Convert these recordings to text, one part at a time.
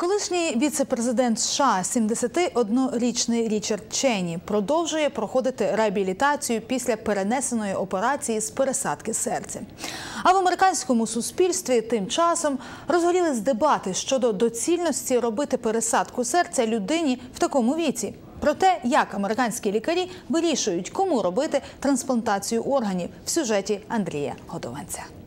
Колишній віце-президент США, 71-річний Річард Чені, продовжує проходити реабілітацію після перенесеної операції з пересадки серця. А в американському суспільстві тим часом розгорілись дебати щодо доцільності робити пересадку серця людині в такому віці. Про те, як американські лікарі вирішують, кому робити трансплантацію органів в сюжеті Андрія Годованця.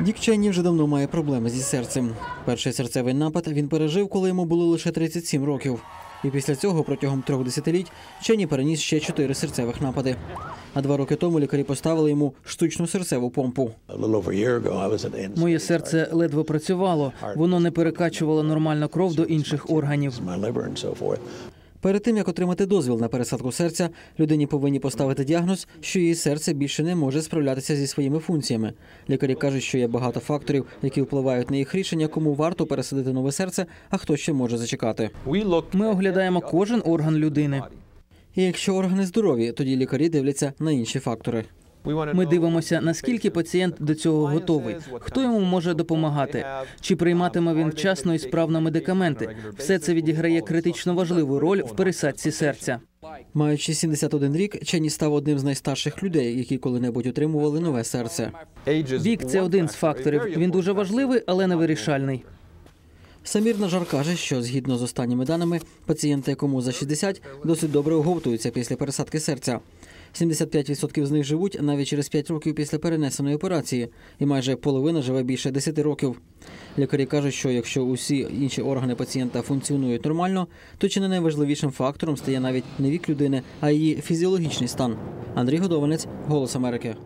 Дік Ченні вже давно має проблеми зі серцем. Перший серцевий напад він пережив, коли йому було лише 37 років. І після цього протягом трьох десятиліть Ченні переніс ще чотири серцевих напади. А два роки тому лікарі поставили йому штучну серцеву помпу. Моє серце ледве працювало, воно не перекачувало нормально кров до інших органів. Перед тим як отримати дозвіл на пересадку серця, людині повинні поставити діагноз, що її серце більше не може справлятися зі своїми функціями. Лікарі кажуть, що є багато факторів, які впливають на їх рішення, кому варто пересадити нове серце, а хто ще може зачекати. Ми оглядаємо кожен орган людини. І якщо органи здорові, тоді лікарі дивляться на інші фактори. Ми дивимося, наскільки пацієнт до цього готовий, хто йому може допомагати, чи прийматиме він вчасно і справно медикаменти. Все це відіграє критично важливу роль в пересадці серця. Маючи 71 рік, Ченні став одним з найстарших людей, які коли-небудь отримували нове серце. Вік це один з факторів. Він дуже важливий, але не вирішальний. Самір Нажар каже, що згідно з останніми даними, пацієнти, якому за 60, досить добре оговтуються після пересадки серця. 75% з них живуть навіть через 5 років після перенесеної операції, і майже половина живе більше 10 років. Лікарі кажуть, що якщо усі інші органи пацієнта функціонують нормально, то чи не найважливішим фактором стає навіть не вік людини, а її фізіологічний стан. Андрій Годованець, Голос Америки.